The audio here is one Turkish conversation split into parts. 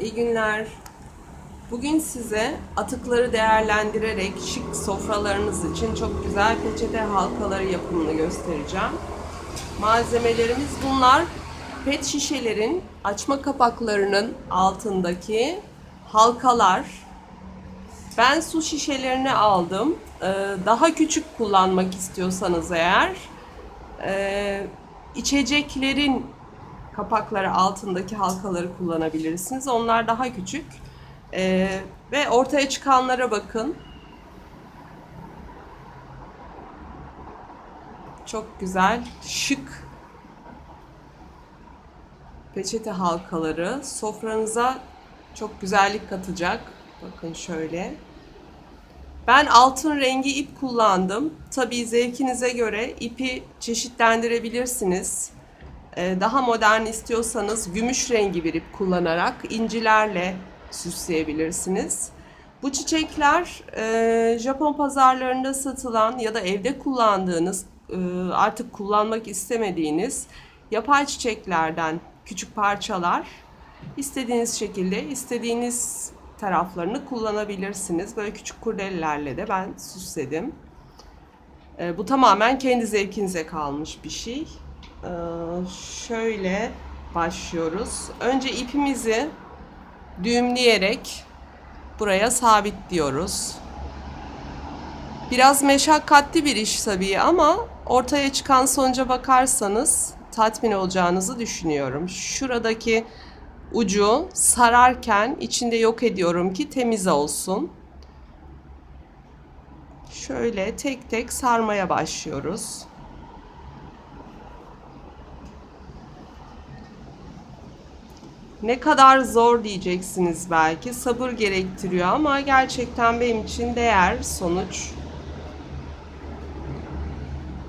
İyi günler. Bugün size atıkları değerlendirerek şık sofralarınız için çok güzel peçete halkaları yapımını göstereceğim. Malzemelerimiz bunlar. Pet şişelerin açma kapaklarının altındaki halkalar. Ben su şişelerini aldım. Ee, Daha küçük kullanmak istiyorsanız eğer e, içeceklerin kapakları altındaki halkaları kullanabilirsiniz. Onlar daha küçük. Ee, ve ortaya çıkanlara bakın. Çok güzel, şık peçete halkaları sofranıza çok güzellik katacak. Bakın şöyle. Ben altın rengi ip kullandım. Tabii zevkinize göre ipi çeşitlendirebilirsiniz. Ee, Daha modern istiyorsanız gümüş rengi bir ip kullanarak incilerle süsleyebilirsiniz. Bu çiçekler e, Japon pazarlarında satılan ya da evde kullandığınız e, artık kullanmak istemediğiniz yapay çiçeklerden küçük parçalar. İstediğiniz şekilde istediğiniz taraflarını kullanabilirsiniz. Böyle küçük kurdelelerle de ben süsledim. E, bu tamamen kendi zevkinize kalmış bir şey. E, şöyle başlıyoruz. Önce ipimizi düğümleyerek buraya sabitliyoruz. Biraz meşakkatli bir iş tabii ama ortaya çıkan sonuca bakarsanız tatmin olacağınızı düşünüyorum. Şuradaki ucu sararken içinde yok ediyorum ki temiz olsun. Şöyle tek tek sarmaya başlıyoruz. Ne kadar zor diyeceksiniz belki. Sabır gerektiriyor ama gerçekten benim için değer sonuç.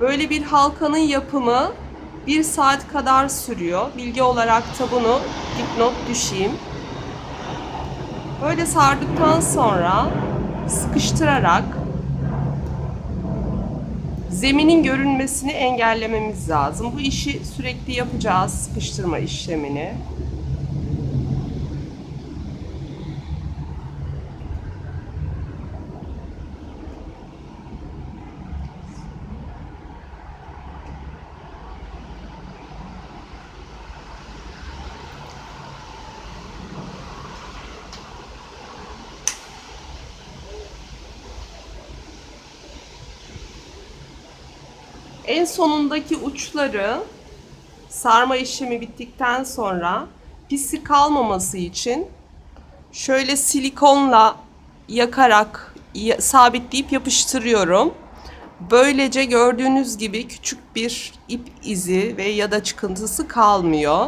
Böyle bir halkanın yapımı bir saat kadar sürüyor. Bilgi olarak da bunu dipnot düşeyim. Böyle sardıktan sonra sıkıştırarak zeminin görünmesini engellememiz lazım. Bu işi sürekli yapacağız, sıkıştırma işlemini. En sonundaki uçları sarma işlemi bittikten sonra pisi kalmaması için şöyle silikonla yakarak ya- sabitleyip yapıştırıyorum. Böylece gördüğünüz gibi küçük bir ip izi ve ya da çıkıntısı kalmıyor.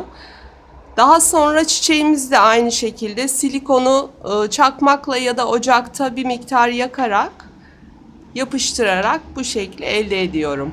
Daha sonra çiçeğimiz de aynı şekilde silikonu e, çakmakla ya da ocakta bir miktar yakarak yapıştırarak bu şekli elde ediyorum.